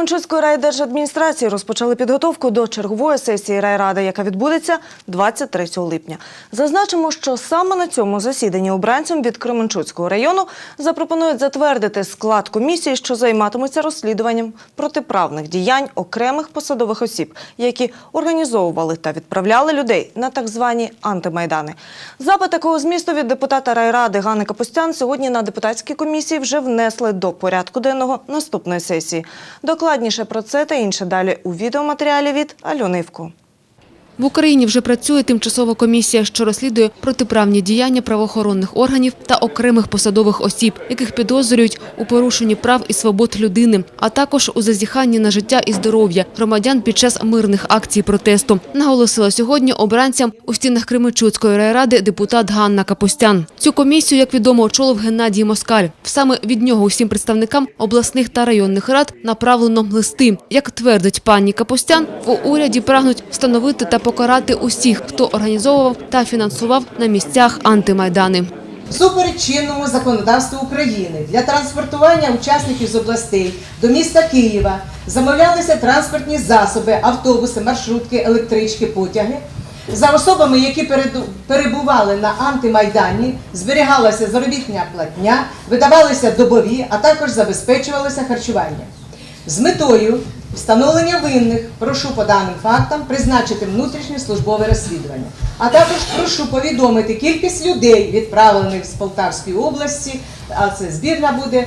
Кременчуцької райдержадміністрації розпочали підготовку до чергової сесії райради, яка відбудеться 23 липня. Зазначимо, що саме на цьому засіданні обранцям від Кременчуцького району запропонують затвердити склад комісії, що займатиметься розслідуванням протиправних діянь окремих посадових осіб, які організовували та відправляли людей на так звані антимайдани. Запит такого змісту від депутата райради Ганни Капустян сьогодні на депутатській комісії вже внесли до порядку денного наступної сесії. Докладніше про це та інше далі у відеоматеріалі від Альони Івко. В Україні вже працює тимчасова комісія, що розслідує протиправні діяння правоохоронних органів та окремих посадових осіб, яких підозрюють у порушенні прав і свобод людини, а також у зазіханні на життя і здоров'я громадян під час мирних акцій протесту. Наголосила сьогодні обранцям у стінах Кременчуцької райради депутат Ганна Капустян. Цю комісію, як відомо, очолив Геннадій Москаль. Саме від нього усім представникам обласних та районних рад направлено листи. Як твердить пані Капустян, в уряді прагнуть встановити та покарати усіх, хто організовував та фінансував на місцях антимайдани. Всупереч чинному законодавству України для транспортування учасників з областей до міста Києва замовлялися транспортні засоби, автобуси, маршрутки, електрички, потяги. За особами, які перебували на антимайдані, зберігалася заробітня платня, видавалися добові, а також забезпечувалося харчування. З метою встановлення винних прошу по даним фактам призначити внутрішнє службове розслідування. А також прошу повідомити кількість людей, відправлених з Полтавської області, а це збірна буде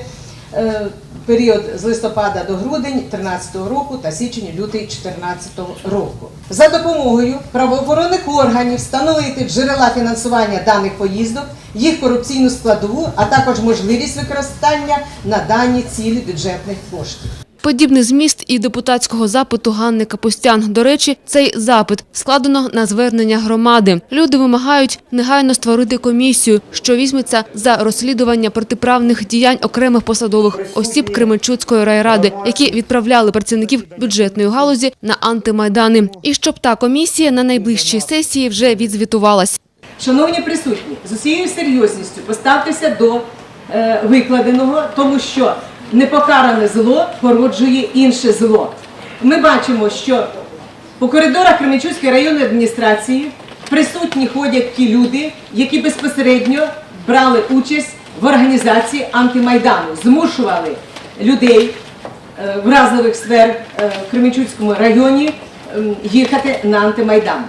е, період з листопада до грудень 2013 року та січень-лютий 2014 року. За допомогою правоохоронних органів встановити джерела фінансування даних поїздок, їх корупційну складову, а також можливість використання на дані цілі бюджетних коштів. Подібний зміст і депутатського запиту Ганни Капустян. До речі, цей запит складено на звернення громади. Люди вимагають негайно створити комісію, що візьметься за розслідування протиправних діянь окремих посадових осіб Кременчуцької райради, які відправляли працівників бюджетної галузі на антимайдани. І щоб та комісія на найближчій сесії вже відзвітувалась. Шановні присутні, з усією серйозністю поставтеся до е, викладеного, тому що непокаране зло породжує інше зло. Ми бачимо, що по коридорах Кременчуцької районної адміністрації присутні ходять ті люди, які безпосередньо брали участь в організації антимайдану, змушували людей е, вразливих сфер е, в Кременчуцькому районі їхати на антимайдан.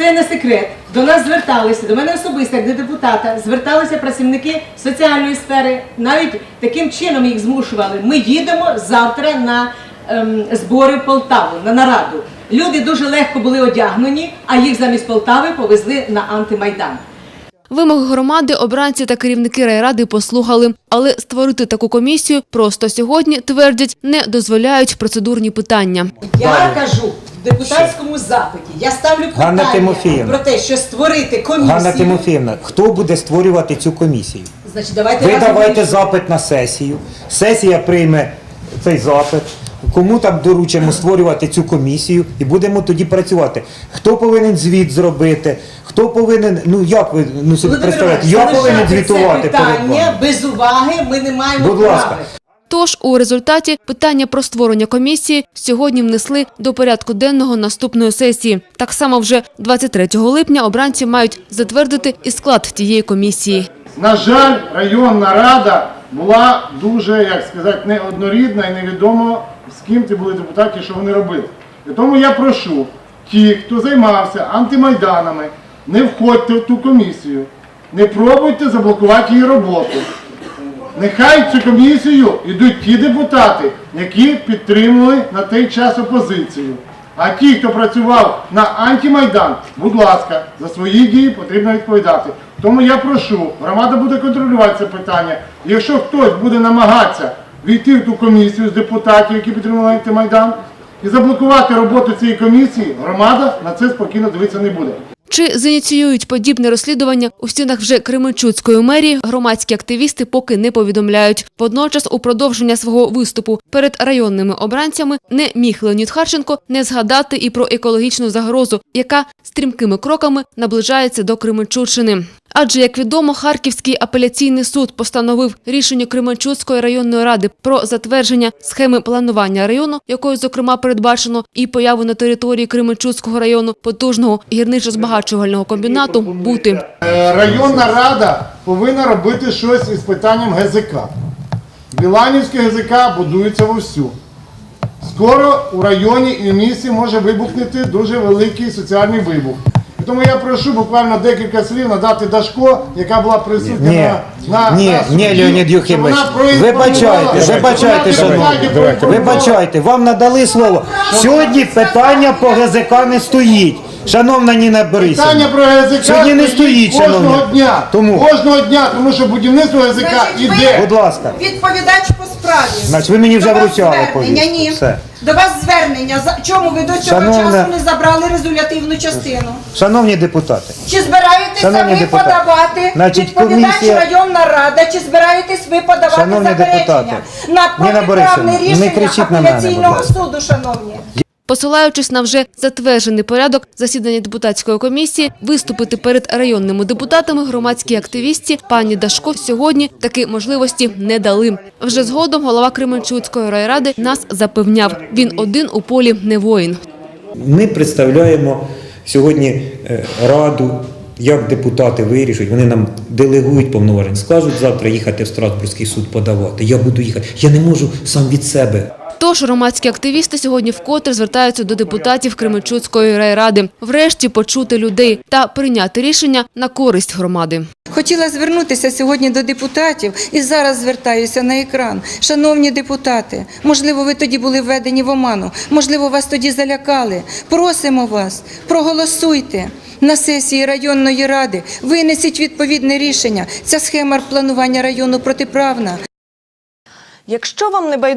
Це не секрет. До нас зверталися, до мене особисто, як до депутата, зверталися працівники соціальної сфери. Навіть таким чином їх змушували. Ми їдемо завтра на ем, збори в Полтаву, на нараду. Люди дуже легко були одягнені, а їх замість Полтави повезли на антимайдан. Вимоги громади обранці та керівники райради послухали, але створити таку комісію просто сьогодні твердять не дозволяють процедурні питання. Я кажу депутатському запиті, я ставлю Ганна питання Тимофіївна. про те, що створити комісію. Ганна Тимофіївна, хто буде створювати цю комісію? Значить, давайте Ви разом давайте вирішимо. запит на сесію. Сесія прийме цей запит. Кому там доручимо створювати цю комісію і будемо тоді працювати. Хто повинен звіт зробити? Хто повинен, ну як ви ну собі Володимир представляєте? Іванович, Я повинен залишати звітувати це перед питання вами. без уваги ми не маємо Будь права. ласка. Тож у результаті питання про створення комісії сьогодні внесли до порядку денного наступної сесії. Так само вже 23 липня обранці мають затвердити і склад тієї комісії. На жаль, районна рада була дуже, як сказати, неоднорідна і невідомо з ким ці були депутати, що вони робили. І тому я прошу ті, хто займався антимайданами, не входьте в ту комісію, не пробуйте заблокувати її роботу. Нехай цю комісію йдуть ті депутати, які підтримували на той час опозицію. А ті, хто працював на антимайдан, будь ласка, за свої дії потрібно відповідати. Тому я прошу, громада буде контролювати це питання. Якщо хтось буде намагатися війти в ту комісію з депутатів, які підтримували антимайдан, і заблокувати роботу цієї комісії, громада на це спокійно дивитися не буде. Чи зініціюють подібне розслідування у стінах вже Кременчуцької мерії, громадські активісти поки не повідомляють. Водночас, у продовження свого виступу перед районними обранцями не міг Леонід Харченко не згадати і про екологічну загрозу, яка стрімкими кроками наближається до Кременчуччини. Адже, як відомо, Харківський апеляційний суд постановив рішення Кременчуцької районної ради про затвердження схеми планування району, якою, зокрема, передбачено і появу на території Кременчуцького району потужного гірничо-збагачувального комбінату бути. Е, Районна рада повинна робити щось із питанням ГЗК. Біланівське ГЗК будується вовсю. Скоро у районі і в місті може вибухнути дуже великий соціальний вибух. Тому я прошу буквально декілька слів надати Дашко, яка була присутня Ні, на, на, ні, на суді, ні, Леонід Юхимович, вона проінформувала, вибачайте, вибачайте, вона шановні, проінформувала. Вибачайте, вам надали слово. Сьогодні питання по ГЗК не стоїть. Шановна Ніна Борисівна. Питання про ГЗК Сьогодні не стоїть, кожного шановні. дня. Тому. Кожного дня, тому що будівництво ГЗК Значить, ви- іде. Будь ласка. Відповідач по справі. Значить, ви мені вже До вас вручали звернення, повістку. Ні. Все. До вас звернення. За чому ви до цього Шановна- часу не забрали резолютивну частину? Шановні депутати, Чи збираєтеся Шановні ви депутати, подавати значить, відповідач комісія- районна рада? Чи збираєтесь ви подавати Шановні заперечення депутати, на Ніна протиправне не рішення кричіть на мене, будь апеляційного ласка. суду, шановні? Посилаючись на вже затверджений порядок засідання депутатської комісії, виступити перед районними депутатами громадські активісти пані Дашко сьогодні таки можливості не дали. Вже згодом голова Кременчуцької райради нас запевняв, він один у полі не воїн. Ми представляємо сьогодні е, раду, як депутати вирішують. Вони нам делегують повноважень. Скажуть завтра їхати в Страсбурзький суд подавати. Я буду їхати. Я не можу сам від себе. Тож громадські активісти сьогодні вкотре звертаються до депутатів Кременчуцької райради, врешті почути людей та прийняти рішення на користь громади. Хотіла звернутися сьогодні до депутатів і зараз звертаюся на екран. Шановні депутати, можливо, ви тоді були введені в оману, можливо, вас тоді залякали. Просимо вас, проголосуйте. На сесії районної ради винесіть відповідне рішення. Ця схема планування району протиправна. Якщо вам не байдуже,